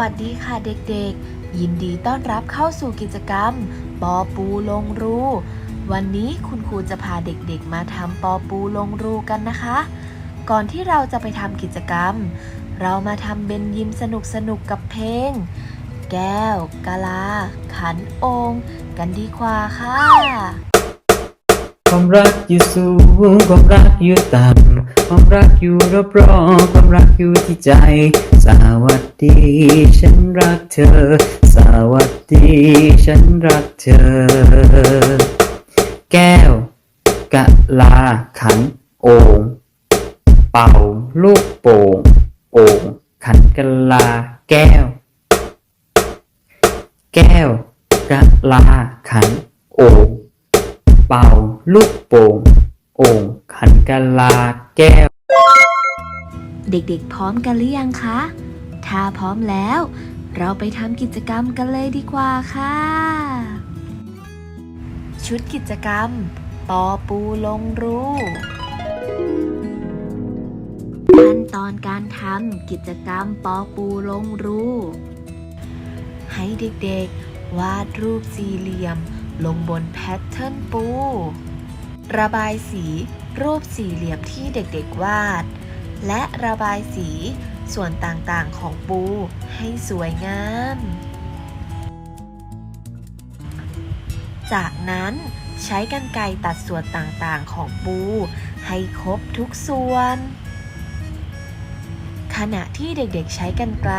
วัสดีค่ะเด็กๆ ยินดีต้อนรับเข้าสู่กิจกรรม ปอปูลงรู วันนี้คุณครูจะพาเด็กๆ มาทำปอปูลงรูกันนะคะ ก่อนที่เราจะไปทำกิจกรรม เรามาทำเบนยิมสนุกๆกับเพลง แก้วกะลา ขันองกันดีกว่าค่ะ ความรักอยู่สูงความรักอยู่ต่ำความรักอยู่รอบๆความรักอยู่ที่ใจ สวัสดี ฉันรักเธอ สวัสดี ฉันรักเธอ แก้ว กะลาขันโอ่งเป่าลูกโป่งโอ่งขันกะลา แก้ว แก้ว กะลาขันโอ่งเป่าลูกโป่งโอ่งขันกะลาแก้ว เด็กๆ พร้อมกันหรือยังคะ ถ้าพร้อมแล้ว เราไปทำกิจกรรมกันเลยดีกว่าค่ะ ชุดกิจกรรม ปอปูลงรูขั้นตอนการทำกิจกรรมปอปูลงรูให้เด็กๆ วาดรูปสี่เหลี่ยม ลงบนแพทเทิร์นปู ระบายสีรูปสี่เหลี่ยมที่เด็กๆ วาด และระบายสีส่วนต่างๆของปูให้สวยงาม จากนั้นใช้กรรไกรตัดส่วนต่างๆของปูให้ครบทุกส่วน ขณะที่เด็กๆใช้กรรไกร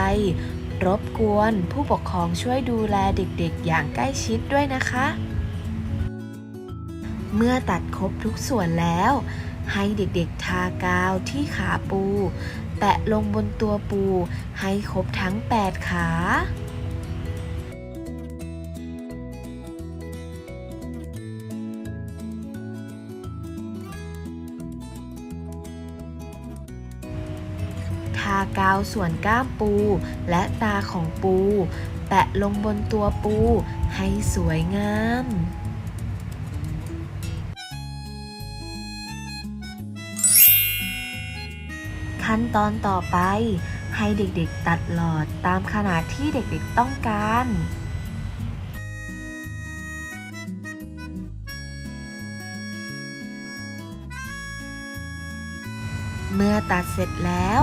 รบกวนผู้ปกครองช่วยดูแลเด็กๆ อย่างใกล้ชิดด้วยนะคะ เมื่อตัดครบทุกส่วนแล้ว ให้เด็กๆทากาวที่ขาปู แปะลงบนตัวปูให้ครบทั้ง 8 ขาทากาวส่วนก้ามปูและตาของปู แปะลงบนตัวปูให้สวยงาม ขั้นตอนต่อไป ให้เด็กๆตัดหลอดตามขนาดที่เด็กๆต้องการเมื่อตัดเสร็จแล้ว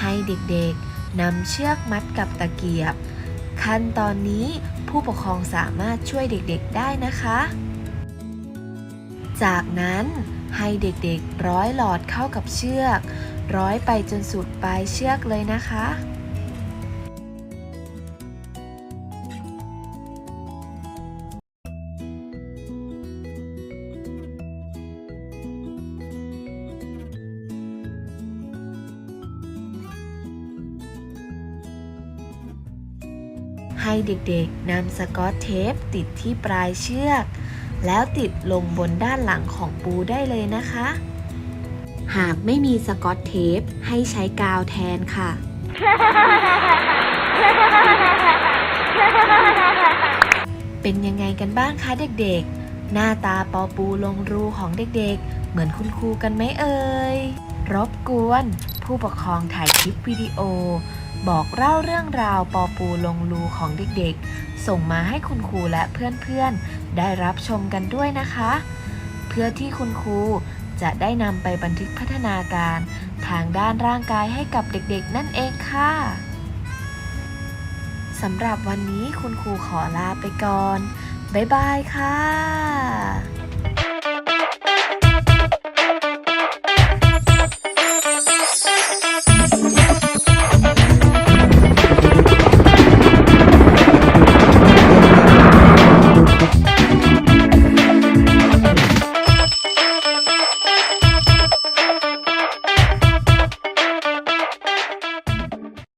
ให้เด็กๆนำเชือกมัดกับตะเกียบ ขั้นตอนนี้ผู้ปกครองสามารถช่วยเด็กๆได้นะคะ จากนั้นให้เด็กๆร้อยหลอดเข้ากับเชือก ร้อยไปจนสุดปลายเชือกเลยนะคะ ให้เด็กๆนำสกอตเทปติดที่ปลายเชือก แล้วติดลงบนด้านหลังของปูได้เลยนะคะ หากไม่มีสกอตเทป ให้ใช้กาวแทนค่ะ เป็นยังไงกันบ้างคะเด็กๆ หน้าตาปอปูลงรูของเด็กๆ เหมือนคุณครูกันไหมเอ่ย รบกวน ผู้ปกครองถ่ายคลิปวิดีโอ บอกเล่าเรื่องราวปอปูลงรูของเด็กๆ ส่งมาให้คุณครูและเพื่อนๆ ได้รับชมกันด้วยนะคะ เพื่อที่คุณครู จะได้นำไปบันทึกพัฒนาการทางด้านร่างกายให้กับเด็กๆ นั่นเองค่ะสำหรับวันนี้คุณครูขอลาไปก่อน บ๊ายบายค่ะ